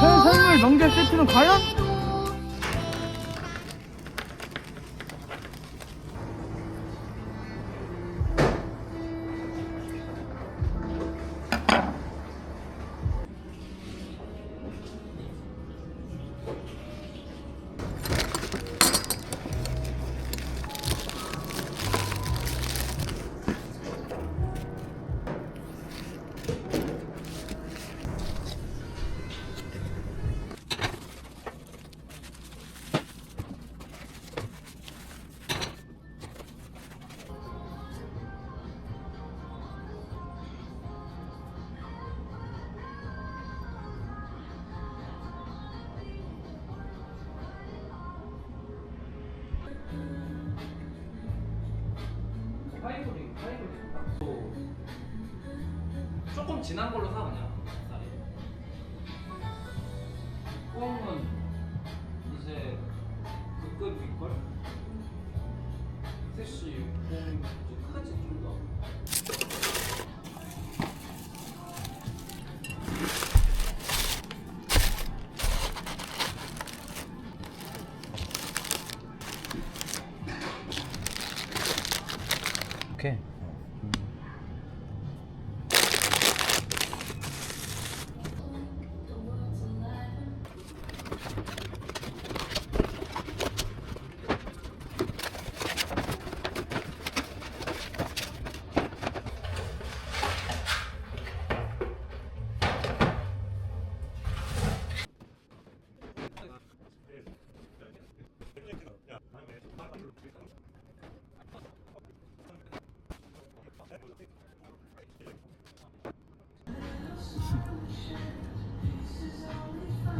선물 명절 세트는 과연? 조금 진한 걸로 사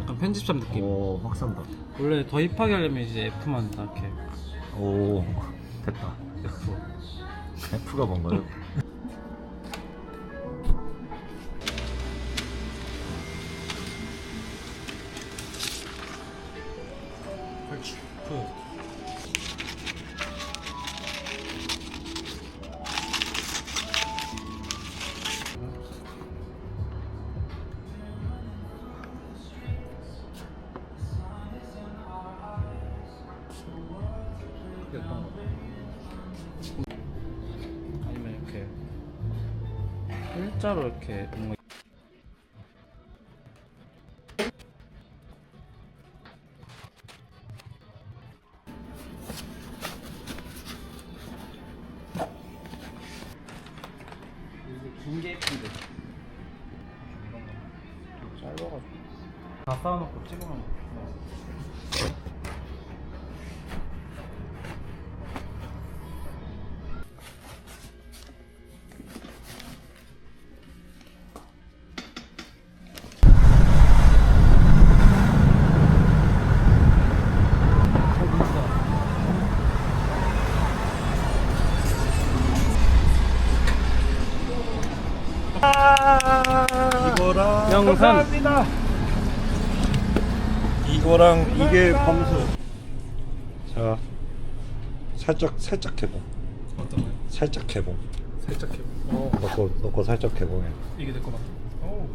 약간 편집샵 느낌 오, 확 산다. 원래 더 힙하게 하려면 이제 F만 다 이렇게 오, 됐다. F. F가 뭔가요? 그 일자로 이렇게 뭔가 긴게 예쁜데. 다 쌓아놓고 찍으면 범수. 자, 살짝 살짝 개봉. 어떤 거요? 살짝 개봉. 살짝 해 어, 넣고 넣고 살짝 개봉해. 이게 내 거다 오.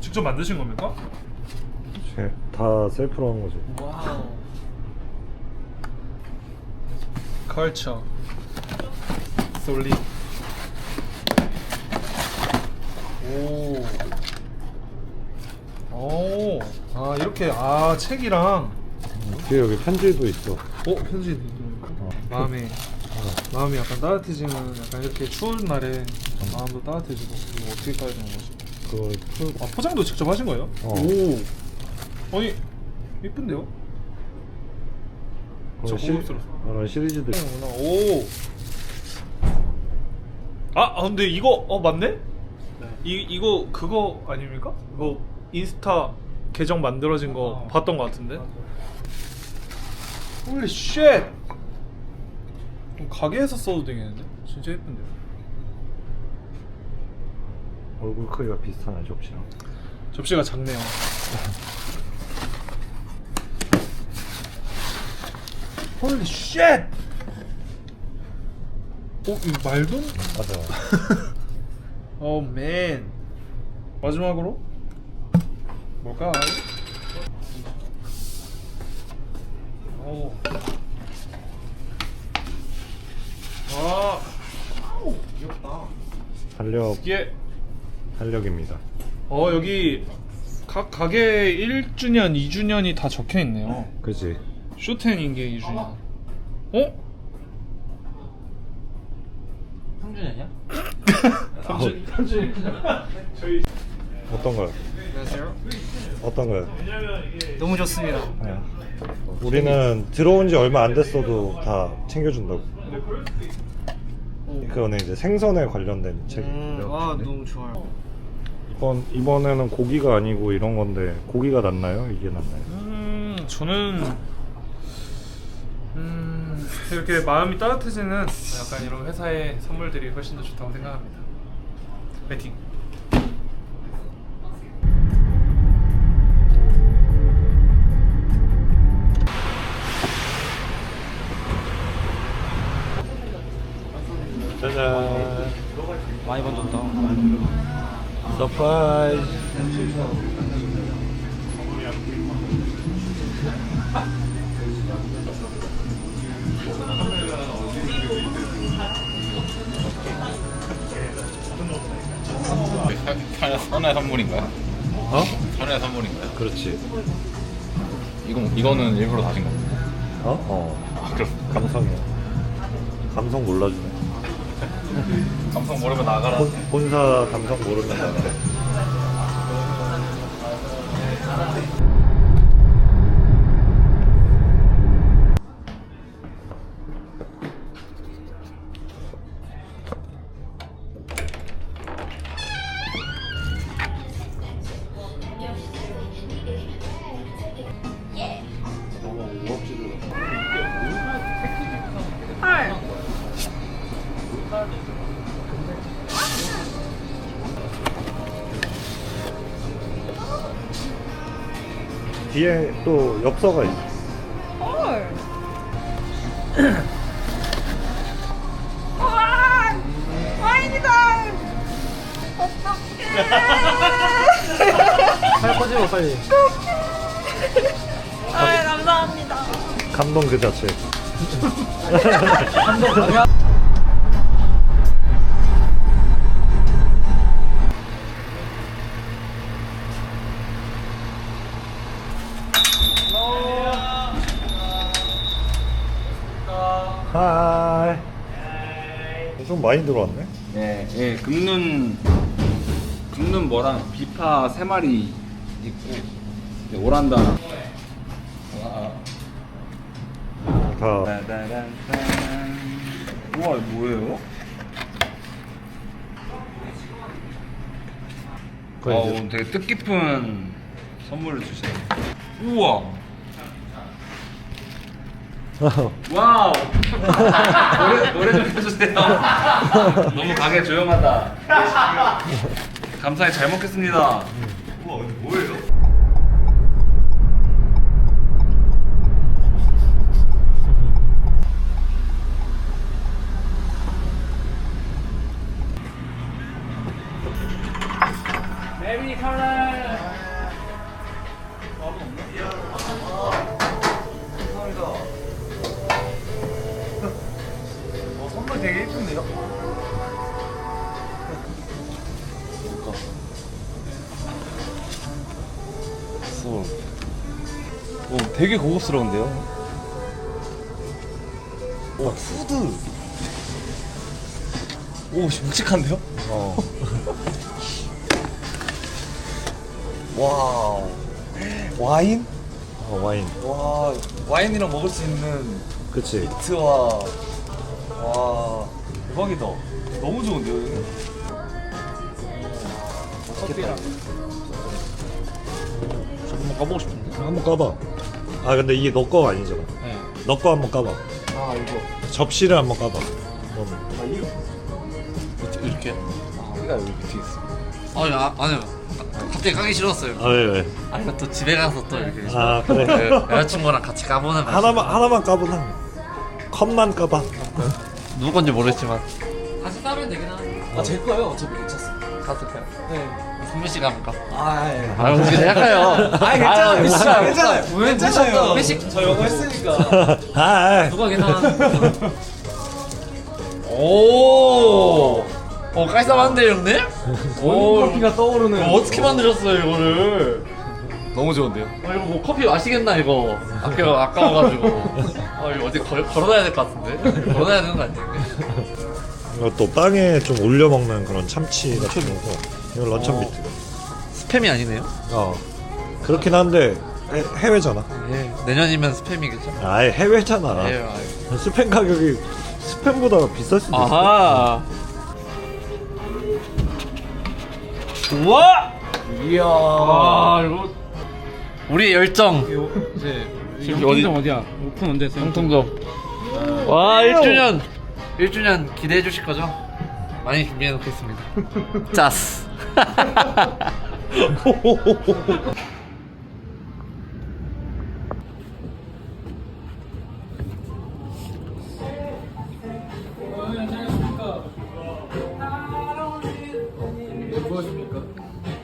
직접 만드신 겁니까? 제- 다 셀프로 한 거죠. 와우 컬처 솔리 오. 오. 아 이렇게 아 책이랑 뒤에 여기 편지도 있어. 어 편지 거. 마음에 마음이 약간 따뜻해지면 약간 이렇게 추운 날에 마음도 따뜻해지고 이거 어떻게 까야 되는 거지? 그거 풀. 아 포장도 직접 하신 거예요? 어. 오. 아니 이쁜데요? 저 시, 고급스러웠어. 그런 시리즈들. 구나. 오. 아, 아, 근데 이거 어 맞네? 이 이거 그거 아닙니까? 이거 인스타 계정 만들어진 거 어. 봤던 것 같은데. 홀리 쉣. 그럼 가게에서 써도 되겠는데? 진짜 예쁜데요. 얼굴 크기가 비슷하네 접시랑. 접시가 작네요. 홀리 쉣. 어, 이 말돈? 맞아. 어, 맨. 마지막으로 뭘까? 오. 아, 귀엽다. 달력 이게 달력입니다. 어 여기 각 가게 1주년, 2주년이 다 적혀 있네요. 그지. 쇼텐인 게 2주년. 어? 3주년이야? 삼주 삼주. 저희 어떤 거요? 안녕하세요. 어떤 거요? 너무 좋습니다. 네. 우리는 들어온 지 얼마 안 됐어도 다 챙겨준다고. 그거는 이제 생선에 관련된 책. 음, 와 너무 좋아요. 이번 이번에는 고기가 아니고 이런 건데 고기가 낫나요? 이게 낫나요? 음 저는 음 이렇게 마음이 따뜻해지는 약간 이런 회사의 선물들이 훨씬 더 좋다고 생각합니다. 파이팅. 짜잔. 많이 번졌다. 서프라이즈. 선- 선의 선물인가요? 어? 선의 선물인가요? 그렇지. 이거 이거는 일부러 다신 겁니다. 어? 어. 아, 그럼 감성이야. 감성 몰라주네. 감성 모르면 나가라. 본, 본사 감성 모르는 거 뒤에 또 엽서가 있어. 헐. 와, 와인이다. 어떡해. 빨리 꺼지고 빨리. 아, 감사합니다. 감동 그 자체. 하이. 좀 많이 들어왔네. 네, 예, 금눈 금눈 뭐랑 비파 세 마리 있고 이제 오란다. 와. 다 따다란딴. 우와, 이거 뭐예요? 어, 되게 뜻깊은 선물을 주시네. 우와. 와우. 노래 노래 좀 해주세요. 너무 가게 조용하다. 감사히 잘 먹겠습니다. 우와, 근데 뭐예요? 메리 칼날. 어, 선물 되게 예쁜데요? 오, 되게 고급스러운데요? 오, 후드. 오, 묵직한데요? 어. 와우. 와인? 어, 와인. 와, 와인이랑 먹을 수 있는 그치. 비트와 와, 대박이다. 너무 좋은데요, 여기? 커피랑. 저 한번 가보고 싶은데. 한번 까봐. 아 근데 이게 너거 아니잖아. 네. 너 거 한번 까봐. 아 이거. 접시를 한번 까봐. 너는. 아 이거. 이렇게? 아, 여기가 여기 밑에 있어. 아니 아, 아니요 가- 갑자기 까기 싫었어요 아 왜 왜? 아니 또 집에 가서 또 이렇게 아 그래. 그 여자친구랑 같이 까보는 맛이 하나만 하나만 까보자. 컵만 까봐. 누구 건지 모르겠지만 다시 따면 되긴 하는데 아 제 거예요. 어차피 괜찮습니다. 다쓸까요? 네. 성민 씨가 할까? 아 예. 아 어떻게 생각해요? 아 괜찮아요. 괜찮아요. 괜찮아요. 왜 괜찮아요. 회식 저 영어 했으니까. 아, 누가 괜찮아? 오. 어 깔쌈한데 형님? 오 커피가 떠오르는. 어떻게 만드셨어요 이거를? 너무 좋은데요. 어 이거 뭐 커피 마시겠나 이거 아껴 아까워가지고 어 이거 어디 걸, 걸어놔야 될 것 같은데 걸어놔야 되는 거 아니에요? 이것도 빵에 좀 올려 먹는 그런 참치 같은 거고. 이거 런천 비트. 스팸이 아니네요? 어. 그렇긴 한데 해, 해외잖아. 예 내년이면 스팸이겠죠? 아예 해외잖아. 예 아유. 스팸 가격이 스팸보다 비쌀 수도 있어. 아하 우와 이야. 아 이거 우리의 열정. 이제 지금 어디- 어디 야? 오픈 언제 했어요? 성통점. 와 1주년. 1주년 기대해 주실 거죠? 많이 준비해 놓겠습니다. 짜스.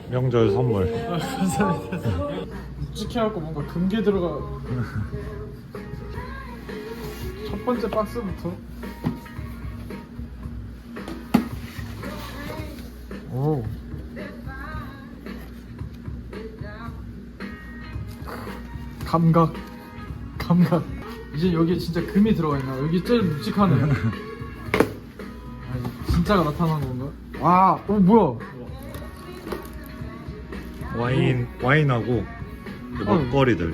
명절 선물. 묵 직해갖고 뭔가 금괴 들어가. 첫 번째 박스부터. 오. 감각. 감각. 이제 여기 진짜 금이 들어가 있나? 여기 제일 묵직하네. 아, 진짜가 나타나는 건가? 와, 어 뭐야? 와인 와인하고 그 먹거리들.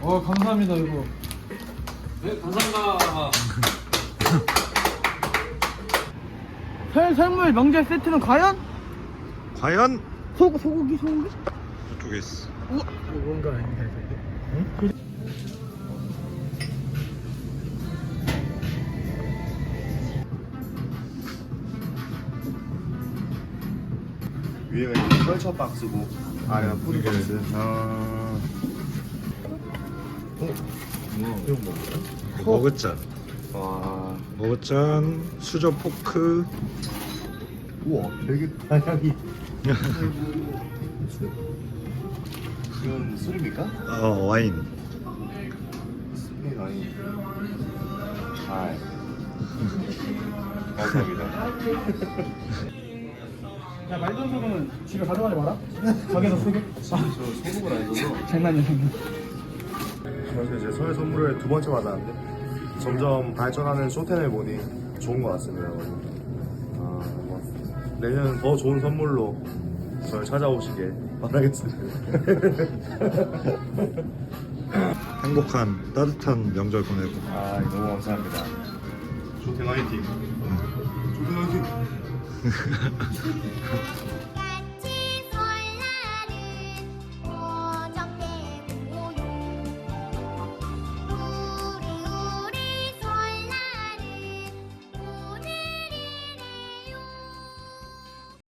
어 감사합니다 이거. 네 감사합니다 설, 설물 명절 세트는 과연? 과연 소, 소고기 소고기? 저쪽에 있어. 뭔가 아닌데. 위에가 이제 컬처 박스고 아래가 푸드 박스. 아, 어? 이거 뭐? 머그잔. 와. 머그잔, 수저 포크. 우와 되게 다양이. 이건 술입니까? 어 와인. 스페인 와인. 아. 감사합니다. 야 말던 소금은 집에 가져가지 마라. 가게에서 쓰게. 저 소금을 안 줘서. 장난이야 장난. 그래서 이제 설 선물을 두 번째 받았는데 점점 발전하는 쇼텐을 보니 좋은 것 같습니다. 아, 뭐 내년 더 좋은 선물로 저를 찾아오시길 바라겠습니다. 행복한 따뜻한 명절 보내고. 아, 너무 감사합니다. 쇼텐 화이팅. 쇼텐 화이팅. Ha ha ha ha.